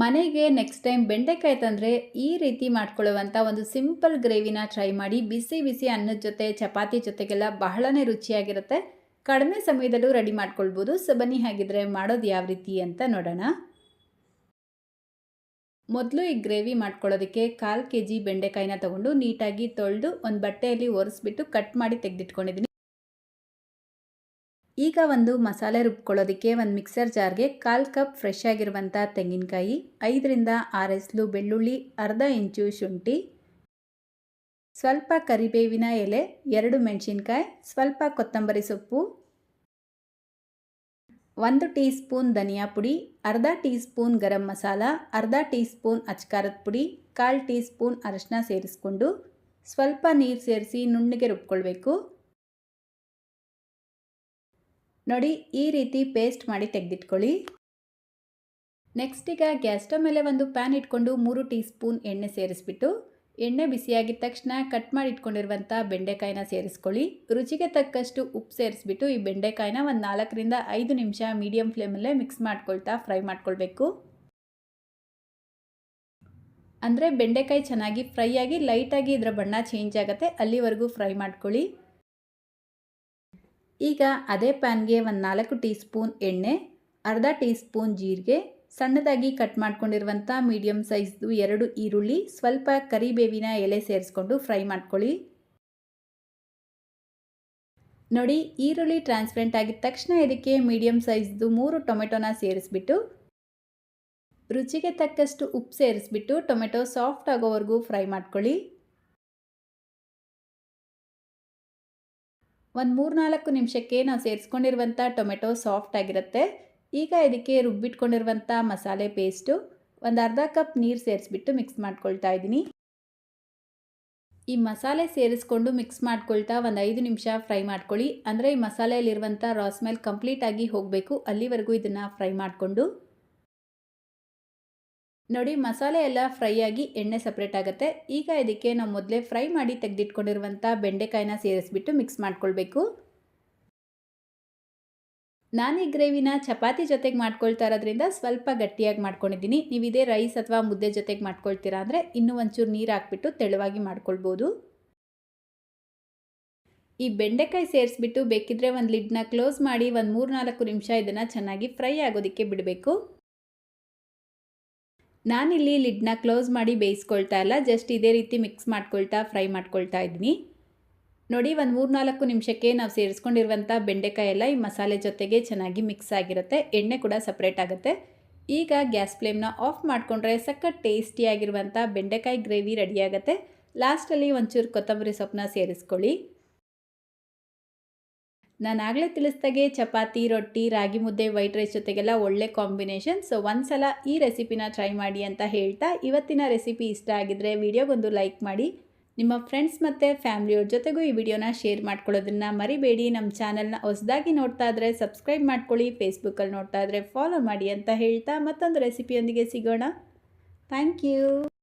ಮನೆಗೆ next time ಬೆಂಡೆಕಾಯಿ ತಂದರೆ ಈ ರೀತಿ ಮಾಡ್ಕೊಳ್ಳುವಂಥ ಒಂದು ಸಿಂಪಲ್ ಗ್ರೇವಿನ ಟ್ರೈ ಮಾಡಿ ಬಿಸಿ ಬಿಸಿ ಅನ್ನದ ಜೊತೆ, ಚಪಾತಿ ಜೊತೆಗೆಲ್ಲ ಬಹಳನೇ ರುಚಿಯಾಗಿರುತ್ತೆ. ಕಡಿಮೆ ಸಮಯದಲ್ಲೂ ರೆಡಿ ಮಾಡ್ಕೊಳ್ಬೋದು. ಸೊ, ಬನ್ನಿ ಹಾಗಿದ್ರೆ ಮಾಡೋದು ಯಾವ ರೀತಿ ಅಂತ ನೋಡೋಣ. ಮೊದಲು ಈ ಗ್ರೇವಿ ಮಾಡ್ಕೊಳ್ಳೋದಕ್ಕೆ ಕಾಲು ಕೆ ಜಿ ಬೆಂಡೆಕಾಯಿನ ತೊಗೊಂಡು ನೀಟಾಗಿ ತೊಳೆದು ಒಂದು ಬಟ್ಟೆಯಲ್ಲಿ ಒರೆಸ್ಬಿಟ್ಟು ಕಟ್ ಮಾಡಿ ತೆಗೆದಿಟ್ಕೊಂಡಿದ್ದೀನಿ ಈಗ ಒಂದು ಮಸಾಲೆ ರುಬ್ಕೊಳ್ಳೋದಕ್ಕೆ ಒಂದು ಮಿಕ್ಸರ್ ಜಾರ್ಗೆ ಕಾಲು ಕಪ್ ಫ್ರೆಶ್ ಆಗಿರುವಂಥ ತೆಂಗಿನಕಾಯಿ, ಐದರಿಂದ ಆರು ಎಸ್ಲು ಬೆಳ್ಳುಳ್ಳಿ, ಅರ್ಧ ಇಂಚು ಶುಂಠಿ, ಸ್ವಲ್ಪ ಕರಿಬೇವಿನ ಎಲೆ, ಎರಡು ಮೆಣಸಿನ್ಕಾಯಿ, ಸ್ವಲ್ಪ ಕೊತ್ತಂಬರಿ ಸೊಪ್ಪು, ಒಂದು ಟೀ ಸ್ಪೂನ್ ಧನಿಯಾ ಪುಡಿ, ಅರ್ಧ ಟೀ ಸ್ಪೂನ್ ಗರಂ ಮಸಾಲ, ಅರ್ಧ ಟೀ ಸ್ಪೂನ್ ಅಚ್ಕಾರದ ಪುಡಿ, ಕಾಲು ಟೀ ಸ್ಪೂನ್ ಅರಶಿನ ಸೇರಿಸ್ಕೊಂಡು ಸ್ವಲ್ಪ ನೀರು ಸೇರಿಸಿ ನುಣ್ಣಗೆ ರುಬ್ಕೊಳ್ಬೇಕು. ನೋಡಿ ಈ ರೀತಿ ಪೇಸ್ಟ್ ಮಾಡಿ ತೆಗೆದಿಟ್ಕೊಳ್ಳಿ. ನೆಕ್ಸ್ಟ್ ಈಗ ಗ್ಯಾಸ್ ಸ್ಟವ್ ಮೇಲೆ ಒಂದು ಪ್ಯಾನ್ ಇಟ್ಕೊಂಡು ಮೂರು ಟೀ ಸ್ಪೂನ್ ಎಣ್ಣೆ ಸೇರಿಸ್ಬಿಟ್ಟು, ಎಣ್ಣೆ ಬಿಸಿಯಾಗಿದ ತಕ್ಷಣ ಕಟ್ ಮಾಡಿ ಇಟ್ಕೊಂಡಿರುವಂಥ ಬೆಂಡೆಕಾಯಿನ ಸೇರಿಸ್ಕೊಳ್ಳಿ. ರುಚಿಗೆ ತಕ್ಕಷ್ಟು ಉಪ್ಪು ಸೇರಿಸ್ಬಿಟ್ಟು ಈ ಬೆಂಡೆಕಾಯಿನ ಒಂದು ನಾಲ್ಕರಿಂದ ಐದು ನಿಮಿಷ ಮೀಡಿಯಂ ಫ್ಲೇಮಲ್ಲೇ ಮಿಕ್ಸ್ ಮಾಡ್ಕೊಳ್ತಾ ಫ್ರೈ ಮಾಡ್ಕೊಳ್ಬೇಕು. ಅಂದರೆ ಬೆಂಡೆಕಾಯಿ ಚೆನ್ನಾಗಿ ಫ್ರೈ ಆಗಿ ಲೈಟಾಗಿ ಇದರ ಬಣ್ಣ ಚೇಂಜ್ ಆಗುತ್ತೆ, ಅಲ್ಲಿವರೆಗೂ ಫ್ರೈ ಮಾಡ್ಕೊಳ್ಳಿ. ಈಗ ಅದೇ ಪ್ಯಾನ್ಗೆ ಒಂದು ನಾಲ್ಕು ಟೀ ಸ್ಪೂನ್ ಎಣ್ಣೆ, ಅರ್ಧ ಟೀ ಸ್ಪೂನ್ ಜೀರಿಗೆ, ಸಣ್ಣದಾಗಿ ಕಟ್ ಮಾಡ್ಕೊಂಡಿರುವಂಥ ಮೀಡಿಯಮ್ ಸೈಜ್ದು ಎರಡು ಈರುಳ್ಳಿ, ಸ್ವಲ್ಪ ಕರಿಬೇವಿನ ಎಲೆ ಸೇರಿಸ್ಕೊಂಡು ಫ್ರೈ ಮಾಡ್ಕೊಳ್ಳಿ. ನೋಡಿ, ಈರುಳ್ಳಿ ಟ್ರಾನ್ಸ್ಪರೆಂಟ್ ಆಗಿದ ತಕ್ಷಣ ಇದಕ್ಕೆ ಮೀಡಿಯಮ್ ಸೈಜ್ದು ಮೂರು ಟೊಮೆಟೊನ ಸೇರಿಸ್ಬಿಟ್ಟು, ರುಚಿಗೆ ತಕ್ಕಷ್ಟು ಉಪ್ಪು ಸೇರಿಸ್ಬಿಟ್ಟು ಟೊಮೆಟೊ ಸಾಫ್ಟ್ ಆಗೋವರೆಗೂ ಫ್ರೈ ಮಾಡ್ಕೊಳ್ಳಿ. ಒಂದು ಮೂರು ನಾಲ್ಕು ನಿಮಿಷಕ್ಕೆ ನಾವು ಸೇರಿಸ್ಕೊಂಡಿರುವಂಥ ಟೊಮೆಟೊ ಸಾಫ್ಟ್ ಆಗಿರುತ್ತೆ. ಈಗ ಇದಕ್ಕೆ ರುಬ್ಬಿಟ್ಕೊಂಡಿರುವಂಥ ಮಸಾಲೆ ಪೇಸ್ಟು, ಒಂದು ಅರ್ಧ ಕಪ್ ನೀರು ಸೇರಿಸ್ಬಿಟ್ಟು ಮಿಕ್ಸ್ ಮಾಡ್ಕೊಳ್ತಾ ಇದ್ದೀನಿ. ಈ ಮಸಾಲೆ ಸೇರಿಸ್ಕೊಂಡು ಮಿಕ್ಸ್ ಮಾಡ್ಕೊಳ್ತಾ ಒಂದು ಐದು ನಿಮಿಷ ಫ್ರೈ ಮಾಡ್ಕೊಳ್ಳಿ. ಅಂದರೆ ಈ ಮಸಾಲೆಯಲ್ಲಿರುವಂಥ ರಾ ಸ್ಮೆಲ್ ಕಂಪ್ಲೀಟಾಗಿ ಹೋಗಬೇಕು. ಅಲ್ಲಿವರೆಗೂ ಇದನ್ನು ಫ್ರೈ ಮಾಡಿಕೊಂಡು. ನೋಡಿ, ಮಸಾಲೆ ಎಲ್ಲ ಫ್ರೈ ಆಗಿ ಎಣ್ಣೆ ಸಪ್ರೇಟ್ ಆಗುತ್ತೆ. ಈಗ ಇದಕ್ಕೆ ನಾವು ಮೊದಲೇ ಫ್ರೈ ಮಾಡಿ ತೆಗೆದಿಟ್ಕೊಂಡಿರುವಂಥ ಬೆಂಡೆಕಾಯಿನ ಸೇರಿಸ್ಬಿಟ್ಟು ಮಿಕ್ಸ್ ಮಾಡ್ಕೊಳ್ಬೇಕು. ನಾನು ಈ ಗ್ರೇವಿನ ಚಪಾತಿ ಜೊತೆಗೆ ಮಾಡ್ಕೊಳ್ತಾ ಇರೋದ್ರಿಂದ ಸ್ವಲ್ಪ ಗಟ್ಟಿಯಾಗಿ ಮಾಡ್ಕೊಂಡಿದ್ದೀನಿ. ನೀವು ಇದೇ ರೈಸ್ ಅಥವಾ ಮುದ್ದೆ ಜೊತೆಗೆ ಮಾಡ್ಕೊಳ್ತೀರಾ ಅಂದರೆ ಇನ್ನೂ ಒಂಚೂರು ನೀರು ಹಾಕ್ಬಿಟ್ಟು ತೆಳುವಾಗಿ ಮಾಡ್ಕೊಳ್ಬೋದು. ಈ ಬೆಂಡೆಕಾಯಿ ಸೇರಿಸ್ಬಿಟ್ಟು ಬೇಕಿದ್ರೆ ಒಂದು ಲಿಡ್ನ ಕ್ಲೋಸ್ ಮಾಡಿ ಒಂದು ಮೂರು ನಾಲ್ಕು ನಿಮಿಷ ಇದನ್ನು ಚೆನ್ನಾಗಿ ಫ್ರೈ ಆಗೋದಕ್ಕೆ ಬಿಡಬೇಕು. ನಾನಿಲ್ಲಿ ಲಿಡ್ನ ಕ್ಲೋಸ್ ಮಾಡಿ ಬೇಯಿಸ್ಕೊಳ್ತಾ ಇಲ್ಲ, ಜಸ್ಟ್ ಇದೇ ರೀತಿ ಮಿಕ್ಸ್ ಮಾಡ್ಕೊಳ್ತಾ, ಫ್ರೈ ಮಾಡ್ಕೊಳ್ತಾ ಇದ್ದೀನಿ. ನೋಡಿ, ಒಂದು ಮೂರು ನಾಲ್ಕು ನಿಮಿಷಕ್ಕೆ ನಾವು ಸೇರಿಸ್ಕೊಂಡಿರುವಂಥ ಬೆಂಡೆಕಾಯಿ ಎಲ್ಲ ಈ ಮಸಾಲೆ ಜೊತೆಗೆ ಚೆನ್ನಾಗಿ ಮಿಕ್ಸ್ ಆಗಿರುತ್ತೆ, ಎಣ್ಣೆ ಕೂಡ ಸಪ್ರೇಟ್ ಆಗುತ್ತೆ. ಈಗ ಗ್ಯಾಸ್ ಫ್ಲೇಮ್ನ ಆಫ್ ಮಾಡಿಕೊಂಡ್ರೆ ಸಖತ್ ಟೇಸ್ಟಿಯಾಗಿರುವಂಥ ಬೆಂಡೆಕಾಯಿ ಗ್ರೇವಿ ರೆಡಿಯಾಗುತ್ತೆ ಲಾಸ್ಟಲ್ಲಿ ಒಂಚೂರು ಕೊತ್ತಂಬರಿ ಸೊಪ್ಪನ್ನ ಸೇರಿಸ್ಕೊಳ್ಳಿ. ನಾನು ಆಗಲೇ ತಿಳಿಸ್ದಾಗೆ ಚಪಾತಿ, ರೊಟ್ಟಿ, ರಾಗಿ ಮುದ್ದೆ, ವೈಟ್ ರೈಸ್ ಜೊತೆಗೆಲ್ಲ ಒಳ್ಳೆ ಕಾಂಬಿನೇಷನ್. ಸೊ ಒಂದು ಸಲ ಈ ರೆಸಿಪಿನ ಟ್ರೈ ಮಾಡಿ ಅಂತ ಹೇಳ್ತಾ ಇವತ್ತಿನ ರೆಸಿಪಿ ಇಷ್ಟ ಆಗಿದ್ರೆ ವಿಡಿಯೋಗೊಂದು ಲೈಕ್ ಮಾಡಿ. ನಿಮ್ಮ ಫ್ರೆಂಡ್ಸ್ ಮತ್ತು ಫ್ಯಾಮಿಲಿಯವ್ರ ಜೊತೆಗೂ ಈ ವಿಡಿಯೋನ ಶೇರ್ ಮಾಡ್ಕೊಳ್ಳೋದನ್ನು ಮರಿಬೇಡಿ. ನಮ್ಮ ಚಾನಲ್ನ ಹೊಸದಾಗಿ ನೋಡ್ತಾ ಇದ್ರೆ ಸಬ್ಸ್ಕ್ರೈಬ್ ಮಾಡ್ಕೊಳ್ಳಿ. ಫೇಸ್ಬುಕ್ಕಲ್ಲಿ ನೋಡ್ತಾ ಇದ್ರೆ ಫಾಲೋ ಮಾಡಿ ಅಂತ ಹೇಳ್ತಾ ಮತ್ತೊಂದು ರೆಸಿಪಿಯೊಂದಿಗೆ ಸಿಗೋಣ. Thank you